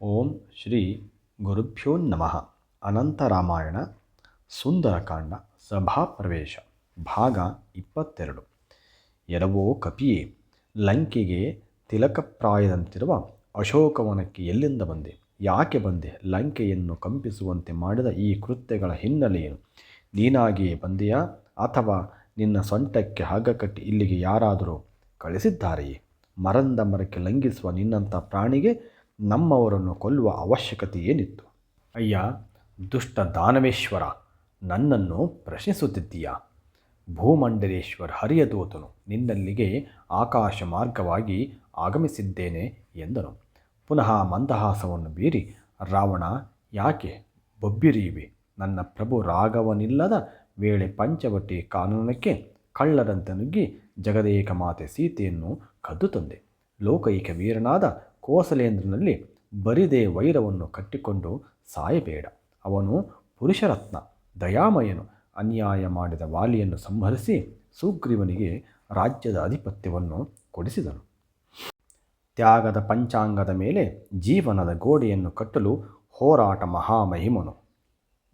ಓಂ ಶ್ರೀ ಗುರುಭ್ಯೋ ನಮಃ. ಅನಂತರಾಮಾಯಣ ಸುಂದರಕಾಂಡ ಸಭಾಪ್ರವೇಶ ಭಾಗ ಇಪ್ಪತ್ತೆರಡು. ಎರವೋ ಕಪಿಯೇ, ಲಂಕೆಗೆ ತಿಲಕಪ್ರಾಯದಂತಿರುವ ಅಶೋಕವನಕ್ಕೆ ಎಲ್ಲಿಂದ ಬಂದೆ? ಯಾಕೆ ಬಂದೆ? ಲಂಕೆಯನ್ನು ಕಂಪಿಸುವಂತೆ ಮಾಡಿದ ಈ ಕೃತ್ಯಗಳ ಹಿನ್ನೆಲೆಯೇನು? ನೀನಾಗಿಯೇ ಬಂದೆಯಾ? ಅಥವಾ ನಿನ್ನ ಸೊಂಟಕ್ಕೆ ಹಗ್ಗ ಕಟ್ಟಿ ಇಲ್ಲಿಗೆ ಯಾರಾದರೂ ಕಳಿಸಿದ್ದಾರೆಯೇ? ಮರಂದ ಮರಕ್ಕೆ ಲಂಘಿಸುವ ನಿನ್ನಂಥ ಪ್ರಾಣಿಗೆ ನಮ್ಮವರನ್ನು ಕೊಲ್ಲುವ ಅವಶ್ಯಕತೆ ಏನಿತ್ತು? ಅಯ್ಯ, ದುಷ್ಟ ದಾನವೇಶ್ವರ, ನನ್ನನ್ನು ಪ್ರಶ್ನಿಸುತ್ತಿದ್ದೀಯಾ? ಭೂಮಂಡಲೇಶ್ವರ ಹರಿಯದೂತನು, ನಿನ್ನಲ್ಲಿಗೆ ಆಕಾಶ ಮಾರ್ಗವಾಗಿ ಆಗಮಿಸಿದ್ದೇನೆ ಎಂದನು. ಪುನಃ ಮಂದಹಾಸವನ್ನು ಬೀರಿ, ರಾವಣ, ಯಾಕೆ ಬೊಬ್ಬಿರಿಯುವೆ? ನನ್ನ ಪ್ರಭು ರಾಘವನಿಲ್ಲದ ವೇಳೆ ಪಂಚವಟಿ ಕಾನೂನಕ್ಕೆ ಕಳ್ಳರಂತೆ ನುಗ್ಗಿ ಜಗದೇಕ ಮಾತೆ ಸೀತೆಯನ್ನು ಕದ್ದು ತಂದೆ. ಲೋಕೈಕ ವೀರನಾದ ಕೋಸಲೇಂದ್ರನಲ್ಲಿ ಬರಿದೇ ವೈರವನ್ನು ಕಟ್ಟಿಕೊಂಡು ಸಾಯಬೇಡ. ಅವನು ಪುರುಷರತ್ನ, ದಯಾಮಯನು ಅನ್ಯಾಯ ಮಾಡಿದ ವಾಲಿಯನ್ನು ಸಂಹರಿಸಿ ಸುಗ್ರೀವನಿಗೆ ರಾಜ್ಯದ ಆಧಿಪತ್ಯವನ್ನು ಕೊಡಿಸಿದನು. ತ್ಯಾಗದ ಪಂಚಾಂಗದ ಮೇಲೆ ಜೀವನದ ಗೋಡೆಯನ್ನು ಕಟ್ಟಲು ಹೋರಾಟ ಮಹಾಮಹಿಮನು.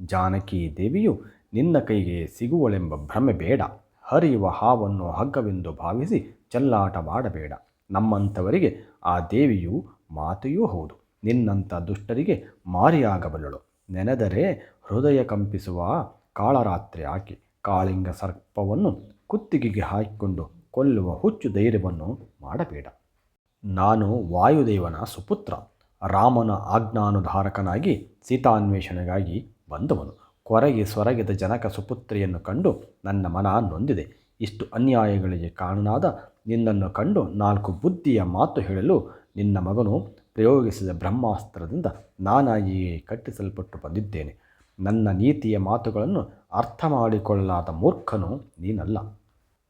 ಜಾನಕಿ ದೇವಿಯು ನಿನ್ನ ಕೈಗೆ ಸಿಗುವಳೆಂಬ ಭ್ರಮೆ ಬೇಡ. ಹರಿಯುವ ಹಾವನ್ನು ಹಗ್ಗವೆಂದು ಭಾವಿಸಿ ಚೆಲ್ಲಾಟವಾಡಬೇಡ ನಮ್ಮಂಥವರಿಗೆ ಆ ದೇವಿಯು ಮಾತೆಯೂ ಹೌದು. ನಿನ್ನಂಥ ದುಷ್ಟರಿಗೆ ಮಾರಿಯಾಗಬಲ್ಲಳು. ನೆನೆದರೆ ಹೃದಯ ಕಂಪಿಸುವ ಕಾಳರಾತ್ರಿ ಆಕೆ ಕಾಳಿಂಗ ಸರ್ಪವನ್ನು ಕುತ್ತಿಗೆಗೆ ಹಾಕಿಕೊಂಡು ಕೊಲ್ಲುವ ಹುಚ್ಚು ಧೈರ್ಯವನ್ನು ಮಾಡಬೇಡ. ನಾನು ವಾಯುದೇವನ ಸುಪುತ್ರ. ರಾಮನ ಆಜ್ಞಾನುಧಾರಕನಾಗಿ ಸೀತಾನ್ವೇಷಣೆಗಾಗಿ ಬಂದವನು. ಕೊರಗಿ ಸೊರಗಿದ ಜನಕ ಸುಪುತ್ರಿಯನ್ನು ಕಂಡು ನನ್ನ ಮನ ನೊಂದಿದೆ. ಇಷ್ಟು ಅನ್ಯಾಯಗಳಿಗೆ ಕಾರಣನಾದ ನಿನ್ನನ್ನು ಕಂಡು ನಾಲ್ಕು ಬುದ್ಧಿಯ ಮಾತು ಹೇಳಲು ನಿನ್ನ ಮಗನು ಪ್ರಯೋಗಿಸಿದ ಬ್ರಹ್ಮಾಸ್ತ್ರದಿಂದ ನಾನಾಗಿಯೇ ಕಟ್ಟಿಸಲ್ಪಟ್ಟು ಬಂದಿದ್ದೇನೆ. ನನ್ನ ನೀತಿಯ ಮಾತುಗಳನ್ನು ಅರ್ಥ ಮಾಡಿಕೊಳ್ಳಲಾದ ಮೂರ್ಖನು ನೀನಲ್ಲ.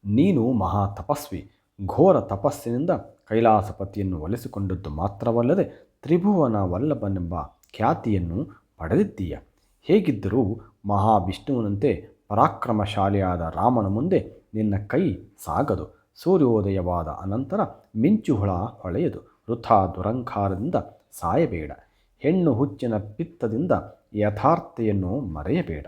ನೀನು ಮಹಾ ತಪಸ್ವಿ. ಘೋರ ತಪಸ್ಸಿನಿಂದ ಕೈಲಾಸಪತಿಯನ್ನು ಒಲಿಸಿಕೊಂಡದ್ದು ಮಾತ್ರವಲ್ಲದೆ ತ್ರಿಭುವನ ವಲ್ಲಭನೆಂಬ ಖ್ಯಾತಿಯನ್ನು ಪಡೆದಿದ್ದೀಯ. ಹೇಗಿದ್ದರೂ ಮಹಾವಿಷ್ಣುವಿನಂತೆ ಪರಾಕ್ರಮಶಾಲಿಯಾದ ರಾಮನ ಮುಂದೆ ನಿನ್ನ ಕೈ ಸಾಗದು. ಸೂರ್ಯೋದಯವಾದ ಅನಂತರ ಮಿಂಚುಹುಳ ಹೊಳೆಯದು. ವೃಥಾ ದುರಂಕಾರದಿಂದ ಸಾಯಬೇಡ. ಹೆಣ್ಣು ಹುಚ್ಚಿನ ಪಿತ್ತದಿಂದ ಯಥಾರ್ಥೆಯನ್ನು ಮರೆಯಬೇಡ.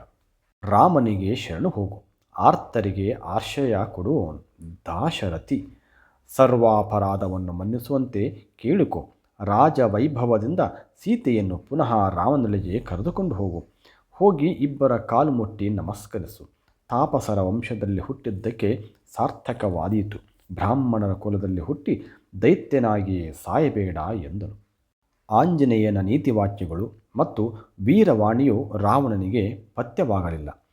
ರಾಮನಿಗೆ ಶರಣು ಹೋಗು. ಆರ್ತರಿಗೆ ಆಶ್ರಯ ಕೊಡುವವನು ದಾಶರಥಿ, ಸರ್ವಾಪರಾಧವನ್ನು ಮನ್ನಿಸುವಂತೆ ಕೇಳಿಕೊ. ರಾಜ ವೈಭವದಿಂದ ಸೀತೆಯನ್ನು ಪುನಃ ರಾಮನಲ್ಲಿಗೆ ಕರೆದುಕೊಂಡು ಹೋಗು. ಹೋಗಿ ಇಬ್ಬರ ಕಾಲು ಮುಟ್ಟಿ ನಮಸ್ಕರಿಸು. ತಾಪಸರ ವಂಶದಲ್ಲಿ ಹುಟ್ಟಿದ್ದಕ್ಕೆ ಸಾರ್ಥಕವಾದೀತು. ಬ್ರಾಹ್ಮಣರ ಕುಲದಲ್ಲಿ ಹುಟ್ಟಿ ದೈತ್ಯನಾಗಿಯೇ ಸಾಯಬೇಡ ಎಂದನು. ಆಂಜನೇಯನ ನೀತಿವಾಕ್ಯಗಳು ಮತ್ತು ವೀರವಾಣಿಯು ರಾವಣನಿಗೆ ಪಥ್ಯವಾಗಲಿಲ್ಲ.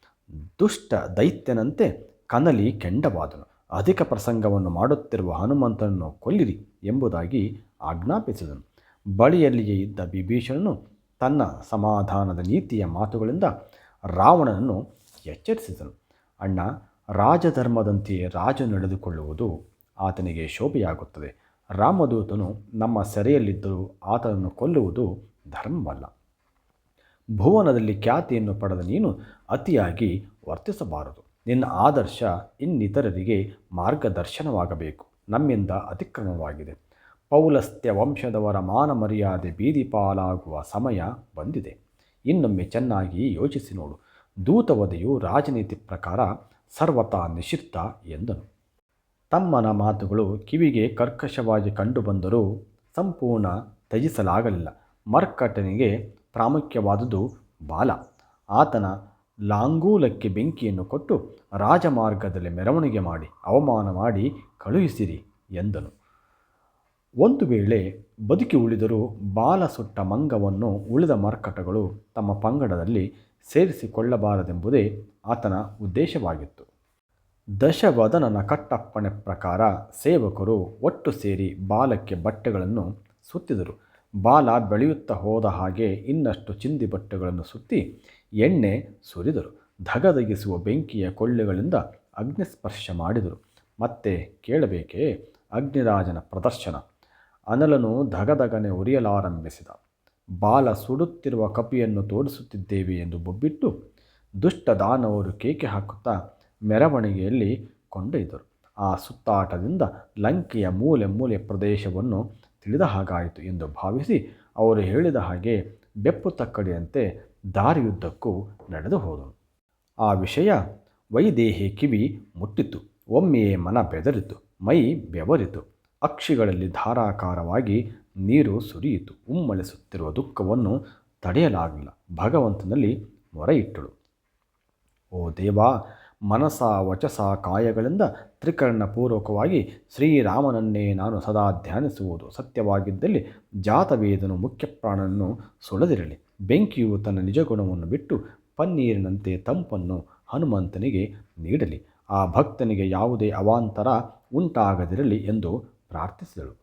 ದುಷ್ಟ ದೈತ್ಯನಂತೆ ಕನಲಿ ಕೆಂಡವಾದನು. ಅಧಿಕ ಪ್ರಸಂಗವನ್ನು ಮಾಡುತ್ತಿರುವ ಹನುಮಂತನನ್ನು ಕೊಲ್ಲಿರಿ ಎಂಬುದಾಗಿ ಆಜ್ಞಾಪಿಸಿದನು. ಬಳಿಯಲ್ಲಿಯೇ ಇದ್ದ ವಿಭೀಷಣನು ತನ್ನ ಸಮಾಧಾನದ ನೀತಿಯ ಮಾತುಗಳಿಂದ ರಾವಣನನ್ನು ಎಚ್ಚರಿಸಿದನು. ಅಣ್ಣ, ರಾಜಧರ್ಮದಂತೆಯೇ ರಾಜ ನಡೆದುಕೊಳ್ಳುವುದು ಆತನಿಗೆ ಶೋಭೆಯಾಗುತ್ತದೆ. ರಾಮದೂತನು ನಮ್ಮ ಸೆರೆಯಲ್ಲಿದ್ದರೂ ಆತನನ್ನು ಕೊಲ್ಲುವುದು ಧರ್ಮವಲ್ಲ. ಭುವನದಲ್ಲಿ ಖ್ಯಾತಿಯನ್ನು ಪಡೆದ ನೀನು ಅತಿಯಾಗಿ ವರ್ತಿಸಬಾರದು. ನಿನ್ನ ಆದರ್ಶ ಇನ್ನಿತರರಿಗೆ ಮಾರ್ಗದರ್ಶನವಾಗಬೇಕು. ನಮ್ಮಿಂದ ಅತಿಕ್ರಮವಾಗಿದೆ. ಪೌಲಸ್ತ್ಯ ವಂಶದವರ ಮಾನ ಮರ್ಯಾದೆ ಬೀದಿಪಾಲಾಗುವ ಸಮಯ ಬಂದಿದೆ. ಇನ್ನೊಮ್ಮೆ ಚೆನ್ನಾಗಿ ಯೋಚಿಸಿ ನೋಡು. ದೂತವಧೆಯು ರಾಜನೀತಿ ಪ್ರಕಾರ ಸರ್ವತಾ ನಿಷಿದ್ಧ ಎಂದನು. ತಮ್ಮನ ಮಾತುಗಳು ಕಿವಿಗೆ ಕರ್ಕಶವಾಗಿ ಕಂಡುಬಂದರೂ ಸಂಪೂರ್ಣ ತ್ಯಜಿಸಲಾಗಲಿಲ್ಲ. ಮರ್ಕಟನಿಗೆ ಪ್ರಾಮುಖ್ಯವಾದುದು ಬಾಲ. ಆತನ ಲಾಂಗೂಲಕ್ಕೆ ಬೆಂಕಿಯನ್ನು ಕೊಟ್ಟು ರಾಜಮಾರ್ಗದಲ್ಲಿ ಮೆರವಣಿಗೆ ಮಾಡಿ, ಅವಮಾನ ಮಾಡಿ ಕಳುಹಿಸಿರಿ ಎಂದನು. ಒಂದು ವೇಳೆ ಬದುಕಿ ಉಳಿದರೂ ಬಾಲ ಸುಟ್ಟ ಮಂಗವನ್ನು ಉಳಿದ ಮರ್ಕಟಗಳು ತಮ್ಮ ಪಂಗಡದಲ್ಲಿ ಸೇರಿಸಿಕೊಳ್ಳಬಾರದೆಂಬುದೇ ಆತನ ಉದ್ದೇಶವಾಗಿತ್ತು. ದಶವದನನ ಕಟ್ಟಪ್ಪಣೆ ಪ್ರಕಾರ ಸೇವಕರು ಒಟ್ಟು ಸೇರಿ ಬಾಲಕ್ಕೆ ಬಟ್ಟೆಗಳನ್ನು ಸುತ್ತಿದರು. ಬಾಲ ಬೆಳೆಯುತ್ತಾ ಹೋದ ಹಾಗೆ ಇನ್ನಷ್ಟು ಚಿಂದಿ ಬಟ್ಟೆಗಳನ್ನು ಸುತ್ತಿ ಎಣ್ಣೆ ಸುರಿದರು. ಧಗದಗಿಸುವ ಬೆಂಕಿಯ ಕೊಳ್ಳೆಗಳಿಂದ ಅಗ್ನಿಸ್ಪರ್ಶ ಮಾಡಿದರು. ಮತ್ತೆ ಕೇಳಬೇಕೇ, ಅಗ್ನಿರಾಜನ ಪ್ರದರ್ಶನ. ಅನಲನು ಧಗಧಗನೆ ಉರಿಯಲಾರಂಭಿಸಿದ. ಬಾಲ ಸುಡುತ್ತಿರುವ ಕಪಿಯನ್ನು ತೋರಿಸುತ್ತಿದ್ದೇವೆ ಎಂದು ಬೊಬ್ಬಿಟ್ಟು ದುಷ್ಟ ದಾನವರು ಕೇಕೆ ಹಾಕುತ್ತಾ ಮೆರವಣಿಗೆಯಲ್ಲಿ ಕೊಂಡೊಯ್ದರು. ಆ ಸುತ್ತಾಟದಿಂದ ಲಂಕೆಯ ಮೂಲೆ ಮೂಲೆ ಪ್ರದೇಶವನ್ನು ತಿಳಿದ ಹಾಗಾಯಿತು ಎಂದು ಭಾವಿಸಿ ಅವರು ಹೇಳಿದ ಹಾಗೆ ಬೆಪ್ಪು ತಕ್ಕಡಿಯಂತೆ ದಾರಿಯುದ್ದಕ್ಕೂ ನಡೆದು ಹೋದನು. ಆ ವಿಷಯ ವೈದೇಹಿ ಕಿವಿ ಮುಟ್ಟಿತು. ಒಮ್ಮೆಯೇ ಮನ ಬೆದರಿತು. ಮೈ ಬೆವರಿತು. ಅಕ್ಷಿಗಳಲ್ಲಿ ಧಾರಾಕಾರವಾಗಿ ನೀರು ಸುರಿಯಿತು. ಉಮ್ಮಳಿಸುತ್ತಿರುವ ದುಃಖವನ್ನು ತಡೆಯಲಾಗಲಿಲ್ಲ ಭಗವಂತನಲ್ಲಿ ಮೊರೆಯಿಟ್ಟಳು. ಓ ದೇವಾ ಮನಸ ವಚಸ ಕಾಯಗಳಿಂದ ತ್ರಿಕರಣಪೂರ್ವಕವಾಗಿ ಶ್ರೀರಾಮನನ್ನೇ ನಾನು ಸದಾ ಧ್ಯಾನಿಸುವುದು ಸತ್ಯವಾಗಿದ್ದಲ್ಲಿ ಜಾತವೇದನು ಮುಖ್ಯಪ್ರಾಣನನ್ನು ಸುಳದಿರಲಿ. ಬೆಂಕಿಯು ತನ್ನ ನಿಜಗುಣವನ್ನು ಬಿಟ್ಟು ಪನ್ನೀರಿನಂತೆ ತಂಪನ್ನು ಹನುಮಂತನಿಗೆ ನೀಡಲಿ. ಆ ಭಕ್ತನಿಗೆ ಯಾವುದೇ ಅವಾಂತರ ಉಂಟಾಗದಿರಲಿ ಎಂದು ಪ್ರಾರ್ಥಿಸಿದಳು.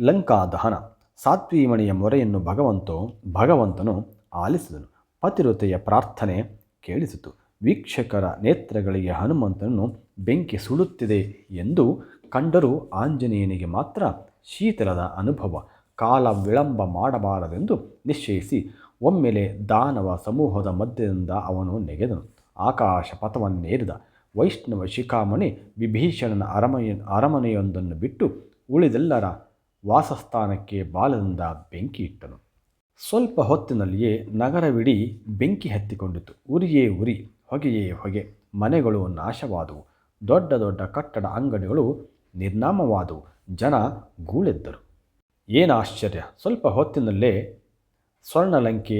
ಲಂಕಾ ದಹನ, ಸಾತ್ವೀಮಣಿಯ ಮೊರೆಯನ್ನು ಭಗವಂತೋ, ಭಗವಂತನು ಆಲಿಸಿದನು. ಪತಿರುತೆಯ ಪ್ರಾರ್ಥನೆ ಕೇಳಿಸಿತು. ವೀಕ್ಷಕರ ನೇತ್ರಗಳಿಗೆ ಹನುಮಂತನನ್ನು ಬೆಂಕಿ ಸುಡುತ್ತಿದೆ ಎಂದು ಕಂಡರೂ ಆಂಜನೇಯನಿಗೆ ಮಾತ್ರ ಶೀತಲದ ಅನುಭವ, ಕಾಲ ವಿಳಂಬ ಮಾಡಬಾರದೆಂದು ನಿಶ್ಚಯಿಸಿ ಒಮ್ಮೆಲೆ ದಾನವ ಸಮೂಹದ ಮಧ್ಯದಿಂದ ಅವನು ನೆಗೆದನು. ಆಕಾಶ ಪಥವನ್ನೇರಿದ ವೈಷ್ಣವ ಶಿಖಾಮಣಿ ವಿಭೀಷಣನ ಅರಮನೆ ಅರಮನೆಯೊಂದನ್ನು ಬಿಟ್ಟು ಉಳಿದೆಲ್ಲರ ವಾಸಸ್ಥಾನಕ್ಕೆ ಬಾಲದಿಂದ ಬೆಂಕಿ ಇಟ್ಟನು. ಸ್ವಲ್ಪ ಹೊತ್ತಿನಲ್ಲಿಯೇ ನಗರವಿಡೀ ಬೆಂಕಿ ಹತ್ತಿಕೊಂಡಿತು. ಉರಿಯೇ ಉರಿ, ಹೊಗೆಯೇ ಹೊಗೆ, ಮನೆಗಳು ನಾಶವಾದವು. ದೊಡ್ಡ ದೊಡ್ಡ ಕಟ್ಟಡ ಅಂಗಡಿಗಳು ನಿರ್ನಾಮವಾದವು. ಜನ ಗೂಳೆದ್ದರು. ಏನು ಆಶ್ಚರ್ಯ! ಸ್ವಲ್ಪ ಹೊತ್ತಿನಲ್ಲೇ ಸ್ವರ್ಣಲಂಕೆ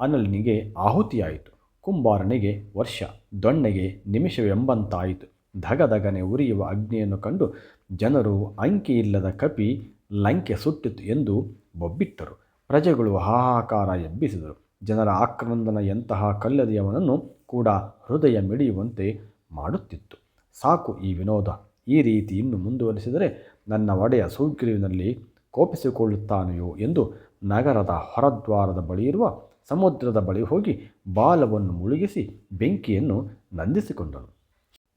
ಅನಲಿನಿಗೆ ಆಹುತಿಯಾಯಿತು. ಕುಂಬಾರನಿಗೆ ವರ್ಷ, ದೊಣ್ಣೆಗೆ ನಿಮಿಷವೆಂಬಂತಾಯಿತು. ಧಗಧಗನೆ ಉರಿಯುವ ಅಗ್ನಿಯನ್ನು ಕಂಡು ಜನರು ಅಂಕಿಯಿಲ್ಲದ ಕಪಿ ಲಂಕೆ ಸುಟ್ಟಿತು ಎಂದು ಬೊಬ್ಬಿಟ್ಟರು. ಪ್ರಜೆಗಳು ಹಾಹಾಕಾರ ಎಬ್ಬಿಸಿದರು. ಜನರ ಆಕ್ರಂದನ ಎಂತಹ ಕಲ್ಲದೆಯವನನ್ನು ಕೂಡ ಹೃದಯ ಮಿಡಿಯುವಂತೆ ಮಾಡುತ್ತಿತ್ತು. ಸಾಕು ಈ ವಿನೋದ. ಈ ರೀತಿ ಇನ್ನು ಮುಂದುವರಿಸಿದರೆ ನನ್ನ ಒಡೆಯ ಸುಗ್ರೀವಿನಲ್ಲಿ ಕೋಪಿಸಿಕೊಳ್ಳುತ್ತಾನೆಯೋ ಎಂದು ನಗರದ ಹೊರದ್ವಾರದ ಬಳಿ ಇರುವ ಸಮುದ್ರದ ಬಳಿ ಹೋಗಿ ಬಾಲವನ್ನು ಮುಳುಗಿಸಿ ಬೆಂಕಿಯನ್ನು ನಂದಿಸಿಕೊಂಡನು.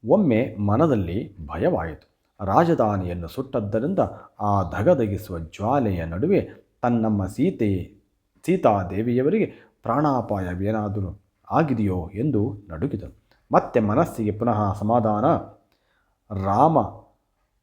ಒಮ್ಮೆ ಮನದಲ್ಲಿ ಭಯವಾಯಿತು. ರಾಜಧಾನಿಯನ್ನು ಸುಟ್ಟದ್ದರಿಂದ ಆ ಧಗಧಗಿಸುವ ಜ್ವಾಲೆಯ ನಡುವೆ ತನ್ನಮ್ಮ ಸೀತೆ, ಸೀತಾದೇವಿಯವರಿಗೆ ಪ್ರಾಣಾಪಾಯವೇನಾದರೂ ಆಗಿದೆಯೋ ಎಂದು ನಡುಗಿದನು ಮತ್ತೆ ಮನಸ್ಸಿಗೆ ಪುನಃ ಸಮಾಧಾನ. ರಾಮ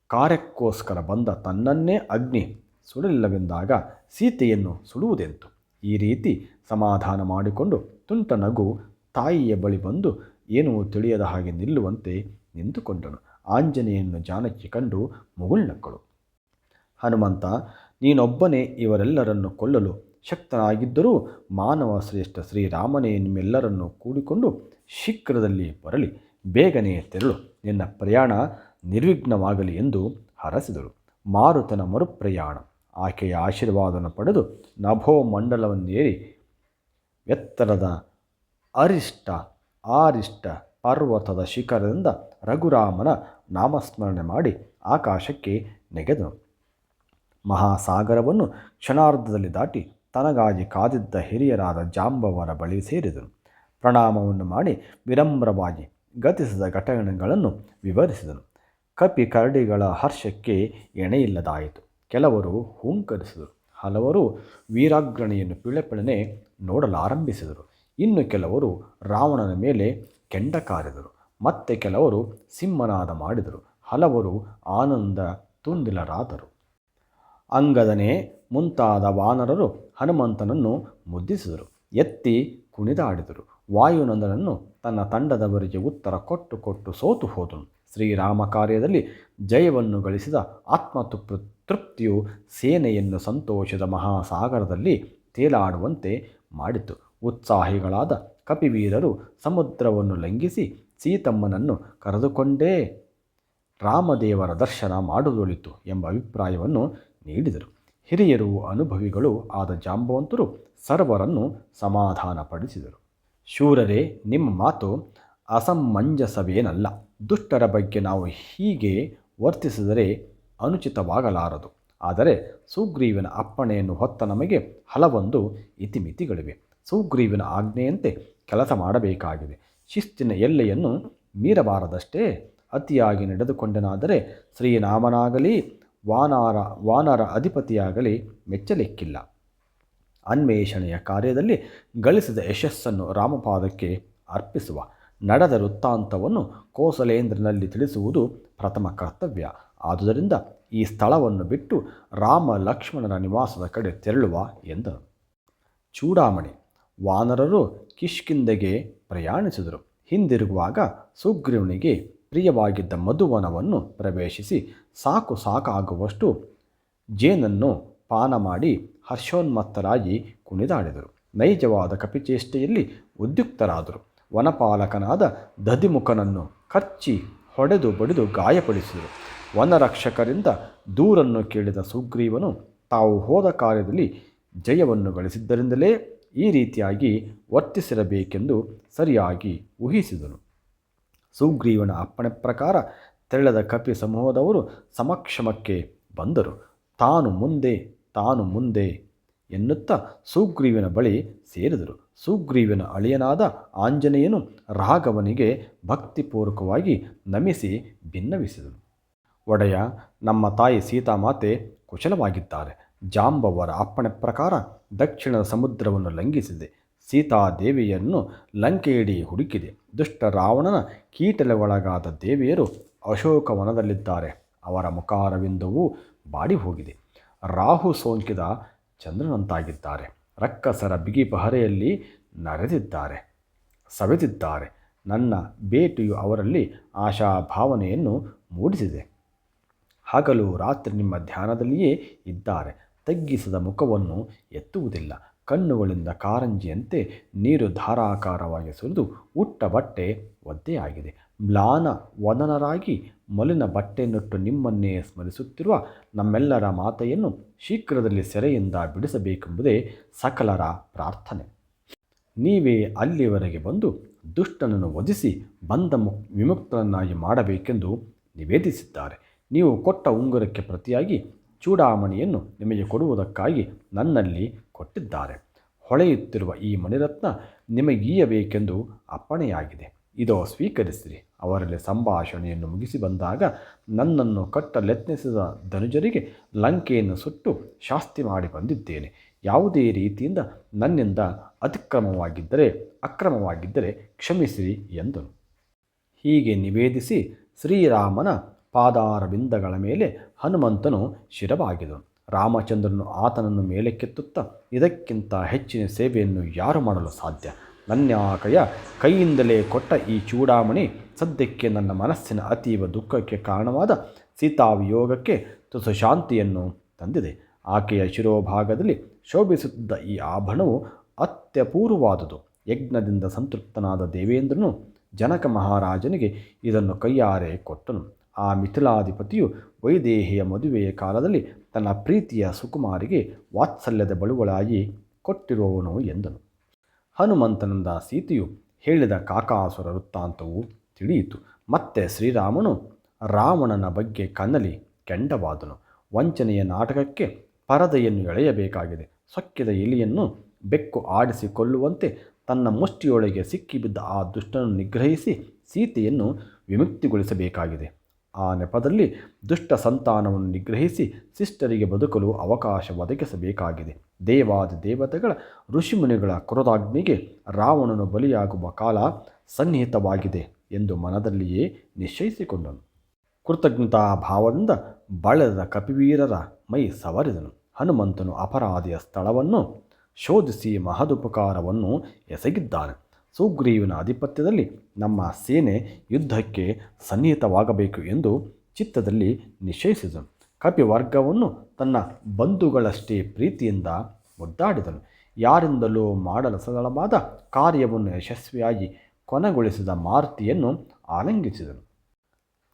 ಕಾರ್ಯಕ್ಕೋಸ್ಕರ ಬಂದ ತನ್ನನ್ನೇ ಅಗ್ನಿ ಸುಡಲಿಲ್ಲವೆಂದಾಗ ಸೀತೆಯನ್ನು ಸುಡುವುದೆಂತು? ಈ ರೀತಿ ಸಮಾಧಾನ ಮಾಡಿಕೊಂಡು ತುಂಟ ನಗು ತಾಯಿಯ ಬಳಿ ಬಂದು ಏನೂ ತಿಳಿಯದ ಹಾಗೆ ನಿಲ್ಲುವಂತೆ ನಿಂತುಕೊಂಡನು. ಆಂಜನೇಯನ್ನು ಜಾನಕಿ ಕಂಡು ಮುಗುಳ್ನಕ್ಕಳು ಹನುಮಂತ, ನೀನೊಬ್ಬನೇ ಇವರೆಲ್ಲರನ್ನು ಕೊಲ್ಲಲು ಶಕ್ತನಾಗಿದ್ದರೂ ಮಾನವ ಶ್ರೇಷ್ಠ ಶ್ರೀರಾಮನೇ ನಿಮ್ಮೆಲ್ಲರನ್ನು ಕೂಡಿಕೊಂಡು ಶೀಘ್ರದಲ್ಲಿ ಬರಲಿ, ಬೇಗನೆ ತೆರಳು. ನಿನ್ನ ಪ್ರಯಾಣ ನಿರ್ವಿಘ್ನವಾಗಲಿ ಎಂದು ಹರಸಿದಳು. ಮಾರುತನ ಮರುಪ್ರಯಾಣ. ಆಕೆಯ ಆಶೀರ್ವಾದವನ್ನು ಪಡೆದು ನಭೋ ಮಂಡಲವನ್ನೇರಿ ಎತ್ತರದ ಅರಿಷ್ಟ ಆರಿಷ್ಟ ಪರ್ವತದ ಶಿಖರದಿಂದ ರಘುರಾಮನ ನಾಮಸ್ಮರಣೆ ಮಾಡಿ ಆಕಾಶಕ್ಕೆ ನೆಗೆದನು. ಮಹಾಸಾಗರವನ್ನು ಕ್ಷಣಾರ್ಧದಲ್ಲಿ ದಾಟಿ ತನಗಾಗಿ ಕಾದಿದ್ದ ಹಿರಿಯರಾದ ಜಾಂಬವರ ಬಳಿ ಸೇರಿದನು. ಪ್ರಣಾಮವನ್ನು ಮಾಡಿ ವಿನಮ್ರವಾಗಿ ಗತಿಸಿದ ಘಟನೆಗಳನ್ನು ವಿವರಿಸಿದನು. ಕಪಿ ಕರಡಿಗಳ ಹರ್ಷಕ್ಕೆ ಎಣೆಯಿಲ್ಲದಾಯಿತು. ಕೆಲವರು ಹುಂಕರಿಸಿದರು. ಹಲವರು ವೀರಾಗ್ರಣಿಯನ್ನು ಪಿಳೆಪಿಳನೆ ನೋಡಲಾರಂಭಿಸಿದರು. ಇನ್ನು ಕೆಲವರು ರಾವಣನ ಮೇಲೆ ಕೆಂಡ ಕಾರಿದರು ಮತ್ತೆ ಕೆಲವರು ಸಿಂಹನಾದ ಮಾಡಿದರು. ಹಲವರು ಆನಂದ ತುಂದಿಲರಾದರು. ಅಂಗದನೆ ಮುಂತಾದ ವಾನರರು ಹನುಮಂತನನ್ನು ಮುದ್ದಿಸಿದರು. ಎತ್ತಿ ಕುಣಿದಾಡಿದರು. ವಾಯುನಂದನನ್ನು ತನ್ನ ತಂಡದವರಿಗೆ ಉತ್ತರ ಕೊಟ್ಟು ಕೊಟ್ಟು ಸೋತು ಹೋದನು. ಶ್ರೀರಾಮ ಕಾರ್ಯದಲ್ಲಿ ಜಯವನ್ನು ಗಳಿಸಿದ ಆತ್ಮತೃಪ್ ತೃಪ್ತಿಯು ಸೇನೆಯನ್ನು ಸಂತೋಷದ ಮಹಾಸಾಗರದಲ್ಲಿ ತೇಲಾಡುವಂತೆ ಮಾಡಿತು. ಉತ್ಸಾಹಿಗಳಾದ ಕಪಿವೀರರು ಸಮುದ್ರವನ್ನು ಲಂಘಿಸಿ ಸೀತಮ್ಮನನ್ನು ಕರೆದುಕೊಂಡೇ ರಾಮದೇವರ ದರ್ಶನ ಮಾಡುವುದೊಳಿತು ಎಂಬ ಅಭಿಪ್ರಾಯವನ್ನು ನೀಡಿದರು. ಹಿರಿಯರು ಅನುಭವಿಗಳು ಆದ ಜಾಂಬವಂತರು ಸರ್ವರನ್ನು ಸಮಾಧಾನಪಡಿಸಿದರು. ಶೂರರೇ, ನಿಮ್ಮ ಮಾತು ಅಸಮಂಜಸವೇನಲ್ಲ. ದುಷ್ಟರ ಬಗ್ಗೆ ನಾವು ಹೀಗೆ ವರ್ತಿಸಿದರೆ ಅನುಚಿತವಾಗಲಾರದು. ಆದರೆ ಸುಗ್ರೀವನ ಅಪ್ಪಣೆಯನ್ನು ಹೊತ್ತ ನಮಗೆ ಹಲವೊಂದು ಇತಿಮಿತಿಗಳಿವೆ. ಸುಗ್ರೀವನ ಆಜ್ಞೆಯಂತೆ ಕೆಲಸ ಮಾಡಬೇಕಾಗಿದೆ. ಶಿಸ್ತಿನ ಎಲ್ಲೆಯನ್ನು ಮೀರಬಾರದಷ್ಟೇ. ಅತಿಯಾಗಿ ನಡೆದುಕೊಂಡನಾದರೆ ಶ್ರೀರಾಮನಾಗಲಿ, ವಾನರ ವಾನರ ಅಧಿಪತಿಯಾಗಲಿ ಮೆಚ್ಚಲಿಕ್ಕಿಲ್ಲ. ಅನ್ವೇಷಣೆಯ ಕಾರ್ಯದಲ್ಲಿ ಗಳಿಸಿದ ಯಶಸ್ಸನ್ನು ರಾಮಪಾದಕ್ಕೆ ಅರ್ಪಿಸುವ ನಡೆದ ವೃತ್ತಾಂತವನ್ನು ಕೋಸಲೇಂದ್ರನಲ್ಲಿ ತಿಳಿಸುವುದು ಪ್ರಥಮ ಕರ್ತವ್ಯ. ಆದುದರಿಂದ ಈ ಸ್ಥಳವನ್ನು ಬಿಟ್ಟು ರಾಮ ಲಕ್ಷ್ಮಣನ ನಿವಾಸದ ಕಡೆ ತೆರಳುವ ಎಂದನು ಚೂಡಾಮಣಿ ವಾನರರು ಕಿಷ್ಕಿಂದೆಗೆ ಪ್ರಯಾಣಿಸಿದರು. ಹಿಂದಿರುಗುವಾಗ ಸುಗ್ರೀವನಿಗೆ ಪ್ರಿಯವಾಗಿದ್ದ ಮಧುವನವನ್ನು ಪ್ರವೇಶಿಸಿ ಸಾಕು ಸಾಕಾಗುವಷ್ಟು ಜೇನನ್ನು ಪಾನ ಮಾಡಿ ಹರ್ಷೋನ್ಮತ್ತರಾಗಿ ಕುಣಿದಾಡಿದರು. ನೈಜವಾದ ಕಪಿಚೇಷ್ಟೆಯಲ್ಲಿ ಉದ್ಯುಕ್ತರಾದರು. ವನಪಾಲಕನಾದ ದಧಿಮುಖನನ್ನು ಕಚ್ಚಿ ಹೊಡೆದು ಬಡಿದು ಗಾಯಪಡಿಸಿದರು. ವನರಕ್ಷಕರಿಂದ ದೂರನ್ನು ಕೇಳಿದ ಸುಗ್ರೀವನು ತಾವು ಹೋದ ಕಾರ್ಯದಲ್ಲಿ ಜಯವನ್ನು ಗಳಿಸಿದ್ದರಿಂದಲೇ ಈ ರೀತಿಯಾಗಿ ವರ್ತಿಸಿರಬೇಕೆಂದು ಸರಿಯಾಗಿ ಊಹಿಸಿದನು. ಸುಗ್ರೀವನ ಅಪ್ಪಣೆ ಪ್ರಕಾರ ತೆರಳದ ಕಪಿ ಸಮೂಹದವರು ಸಮಕ್ಷಮಕ್ಕೆ ಬಂದರು. ತಾನು ಮುಂದೆ ತಾನು ಮುಂದೆ ಎನ್ನುತ್ತಾ ಸುಗ್ರೀವಿನ ಬಳಿ ಸೇರಿದರು. ಸುಗ್ರೀವಿನ ಅಳಿಯನಾದ ಆಂಜನೇಯನು ರಾಘವನಿಗೆ ಭಕ್ತಿಪೂರ್ವಕವಾಗಿ ನಮಿಸಿ ಭಿನ್ನವಿಸಿದನು. ಒಡೆಯ, ನಮ್ಮ ತಾಯಿ ಸೀತಾಮಾತೆ ಕುಶಲವಾಗಿದ್ದಾರೆ. ಜಾಂಬವರ ಅಪ್ಪಣೆ ಪ್ರಕಾರ ದಕ್ಷಿಣ ಸಮುದ್ರವನ್ನು ಲಂಘಿಸಿದೆ. ಸೀತಾದೇವಿಯನ್ನು ಲಂಕೆಯಡಿ ಹುಡುಕಿದೆ. ದುಷ್ಟ ರಾವಣನ ಕೀಟಲೆಗೊಳಗಾದ ದೇವಿಯರು ಅಶೋಕವನದಲ್ಲಿದ್ದಾರೆ. ಅವರ ಮುಖಾರವಿಂದವೂ ಬಾಡಿ ಹೋಗಿದೆ ರಾಹು ಸೋಂಕಿದ ಚಂದ್ರನಂತಾಗಿದ್ದಾರೆ. ರಕ್ಕಸರ ಬಿಗಿ ಪಹರೆಯಲ್ಲಿ ನರೆದಿದ್ದಾರೆ. ಸವೆದಿದ್ದಾರೆ. ನನ್ನ ಭೇಟಿಯು ಅವರಲ್ಲಿ ಆಶಾಭಾವನೆಯನ್ನು ಮೂಡಿಸಿದೆ. ಹಗಲು ರಾತ್ರಿ ನಿಮ್ಮ ಧ್ಯಾನದಲ್ಲಿಯೇ ಇದ್ದಾರೆ. ತಗ್ಗಿಸದ ಮುಖವನ್ನು ಎತ್ತುವುದಿಲ್ಲ. ಕಣ್ಣುಗಳಿಂದ ಕಾರಂಜಿಯಂತೆ ನೀರು ಧಾರಾಕಾರವಾಗಿ ಸುರಿದು ಉಟ್ಟ ಬಟ್ಟೆ ಒದ್ದೆಯಾಗಿದೆ. ಮ್ಲಾನ ವದನರಾಗಿ ಮಲಿನ ಬಟ್ಟೆಯನ್ನುಟ್ಟು ನಿಮ್ಮನ್ನೇ ಸ್ಮರಿಸುತ್ತಿರುವ ನಮ್ಮೆಲ್ಲರ ಮಾತೆಯನ್ನು ಶೀಘ್ರದಲ್ಲಿ ಸೆರೆಯಿಂದ ಬಿಡಿಸಬೇಕೆಂಬುದೇ ಸಕಲರ ಪ್ರಾರ್ಥನೆ. ನೀವೇ ಅಲ್ಲಿವರೆಗೆ ಬಂದು ದುಷ್ಟನನ್ನು ವಧಿಸಿ ಬಂದ ಮುಕ್ ವಿಮುಕ್ತರನ್ನಾಗಿ ಮಾಡಬೇಕೆಂದು ನಿವೇದಿಸಿದ್ದಾರೆ. ನೀವು ಕೊಟ್ಟ ಉಂಗುರಕ್ಕೆ ಪ್ರತಿಯಾಗಿ ಚೂಡಾಮಣಿಯನ್ನು ನಿಮಗೆ ಕೊಡುವುದಕ್ಕಾಗಿ ನನ್ನಲ್ಲಿ ಕೊಟ್ಟಿದ್ದಾರೆ. ಹೊಳೆಯುತ್ತಿರುವ ಈ ಮಣಿರತ್ನ ನಿಮಗೀಯಬೇಕೆಂದು ಅಪ್ಪಣೆಯಾಗಿದೆ. ಇದೋ, ಸ್ವೀಕರಿಸಿರಿ. ಅವರಲ್ಲಿ ಸಂಭಾಷಣೆಯನ್ನು ಮುಗಿಸಿ ಬಂದಾಗ ನನ್ನನ್ನು ಕಟ್ಟಲೆತ್ನಿಸಿದ ಧನುಜರಿಗೆ ಲಂಕೆಯನ್ನು ಸುಟ್ಟು ಶಾಸ್ತಿ ಮಾಡಿ ಬಂದಿದ್ದೇನೆ. ಯಾವುದೇ ರೀತಿಯಿಂದ ನನ್ನಿಂದ ಅತಿಕ್ರಮವಾಗಿದ್ದರೆ, ಅಕ್ರಮವಾಗಿದ್ದರೆ ಕ್ಷಮಿಸಿರಿ ಎಂದನು. ಹೀಗೆ ನಿವೇದಿಸಿ ಶ್ರೀರಾಮನ ಪಾದಾರವಿಂದಗಳ ಮೇಲೆ ಹನುಮಂತನು ಶಿರವಾಗಿದನು ರಾಮಚಂದ್ರನು ಆತನನ್ನು ಮೇಲಕ್ಕೆತ್ತುತ್ತ, ಇದಕ್ಕಿಂತ ಹೆಚ್ಚಿನ ಸೇವೆಯನ್ನು ಯಾರು ಮಾಡಲು ಸಾಧ್ಯ? ನನ್ಯಾಕೆಯ ಕೈಯಿಂದಲೇ ಕೊಟ್ಟ ಈ ಚೂಡಾಮಣಿ ಸದ್ಯಕ್ಕೆ ನನ್ನ ಮನಸ್ಸಿನ ಅತೀವ ದುಃಖಕ್ಕೆ ಕಾರಣವಾದ ಸೀತಾವಿಯೋಗಕ್ಕೆ ತುಸು ಶಾಂತಿಯನ್ನು ತಂದಿದೆ. ಆಕೆಯ ಶಿರೋಭಾಗದಲ್ಲಿ ಶೋಭಿಸುತ್ತಿದ್ದ ಈ ಆಭರಣವು ಅತ್ಯಪೂರ್ವವಾದುದು. ಯಜ್ಞದಿಂದ ಸಂತೃಪ್ತನಾದ ದೇವೇಂದ್ರನು ಜನಕ ಮಹಾರಾಜನಿಗೆ ಇದನ್ನು ಕೈಯಾರೆ ಕೊಟ್ಟನು. ಆ ಮಿಥಿಲಾಧಿಪತಿಯು ವೈದೇಹಿಯ ಮದುವೆಯ ಕಾಲದಲ್ಲಿ ತನ್ನ ಪ್ರೀತಿಯ ಸುಕುಮಾರಿಗೆ ವಾತ್ಸಲ್ಯದ ಬಳುವಳಾಗಿ ಕೊಟ್ಟಿರುವವನು ಎಂದನು. ಹನುಮಂತನಂದ ಸೀತೆಯು ಹೇಳಿದ ಕಾಕಾಸುರ ವೃತ್ತಾಂತವು ತಿಳಿಯಿತು. ಮತ್ತೆ ಶ್ರೀರಾಮನು ರಾವಣನ ಬಗ್ಗೆ ಕನ್ನಲಿ ಕೆಂಡವಾದನು. ವಂಚನೆಯ ನಾಟಕಕ್ಕೆ ಪರದೆಯನ್ನು ಎಳೆಯಬೇಕಾಗಿದೆ. ಸೊಕ್ಕಿದ ಎಲಿಯನ್ನು ಬೆಕ್ಕು ಆಡಿಸಿ ಕೊಲ್ಲುವಂತೆ ತನ್ನ ಮುಷ್ಟಿಯೊಳಗೆ ಸಿಕ್ಕಿಬಿದ್ದ ಆ ದುಷ್ಟನನ್ನು ನಿಗ್ರಹಿಸಿ ಸೀತೆಯನ್ನು ವಿಮುಕ್ತಿಗೊಳಿಸಬೇಕಾಗಿದೆ. ಆ ನೆಪದಲ್ಲಿ ದುಷ್ಟ ಸಂತಾನವನ್ನು ನಿಗ್ರಹಿಸಿ ಶಿಷ್ಟರಿಗೆ ಬದುಕಲು ಅವಕಾಶ ಒದಗಿಸಬೇಕಾಗಿದೆ. ದೇವಾದ ದೇವತೆಗಳ ಋಷಿಮುನಿಗಳ ಕ್ರೋಧಾಗ್ನಿಗೆ ರಾವಣನು ಬಲಿಯಾಗುವ ಕಾಲ ಸನ್ನಿಹಿತವಾಗಿದೆ ಎಂದು ಮನದಲ್ಲಿಯೇ ನಿಶ್ಚಯಿಸಿಕೊಂಡನು. ಕೃತಜ್ಞತಾ ಭಾವದಿಂದ ಬಳದ ಕಪಿವೀರರ ಮೈ ಸವರಿದನು. ಹನುಮಂತನು ಅಪರಾಧಿಯ ಸ್ಥಳವನ್ನು ಶೋಧಿಸಿ ಮಹದುಪಕಾರವನ್ನು ಎಸಗಿದ್ದಾನೆ. ಸುಗ್ರೀವನ ಆಧಿಪತ್ಯದಲ್ಲಿ ನಮ್ಮ ಸೇನೆ ಯುದ್ಧಕ್ಕೆ ಸನ್ನಿಹಿತವಾಗಬೇಕು ಎಂದು ಚಿತ್ತದಲ್ಲಿ ನಿಶ್ಚಯಿಸಿದನು ಕಪಿವರ್ಗವನ್ನು ತನ್ನ ಬಂಧುಗಳಷ್ಟೇ ಪ್ರೀತಿಯಿಂದ ಒದ್ದಾಡಿದನು. ಯಾರಿಂದಲೂ ಮಾಡಲು ಸರಳವಾದ ಕಾರ್ಯವನ್ನು ಯಶಸ್ವಿಯಾಗಿ ಕೊನೆಗೊಳಿಸಿದ ಮಾರುತಿಯನ್ನು ಆಲಂಗಿಸಿದನು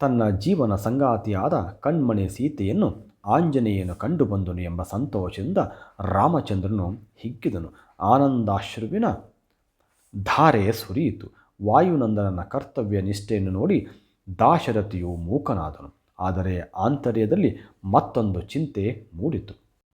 ತನ್ನ ಜೀವನ ಸಂಗಾತಿಯಾದ ಕಣ್ಮಣಿ ಸೀತೆಯನ್ನು ಆಂಜನೇಯನು ಕಂಡುಬಂದನು ಎಂಬ ಸಂತೋಷದಿಂದ ರಾಮಚಂದ್ರನು ಹಿಗ್ಗಿದನು. ಆನಂದಾಶ್ರುವಿನ ಧಾರೆ ಸುರಿಯಿತು. ವಾಯುನಂದನನ ಕರ್ತವ್ಯ ನಿಷ್ಠೆಯನ್ನು ನೋಡಿ ದಾಶರಥಿಯು ಮೂಕನಾದನು. ಆದರೆ ಆಂತರ್ಯದಲ್ಲಿ ಮತ್ತೊಂದು ಚಿಂತೆ ಮೂಡಿತು.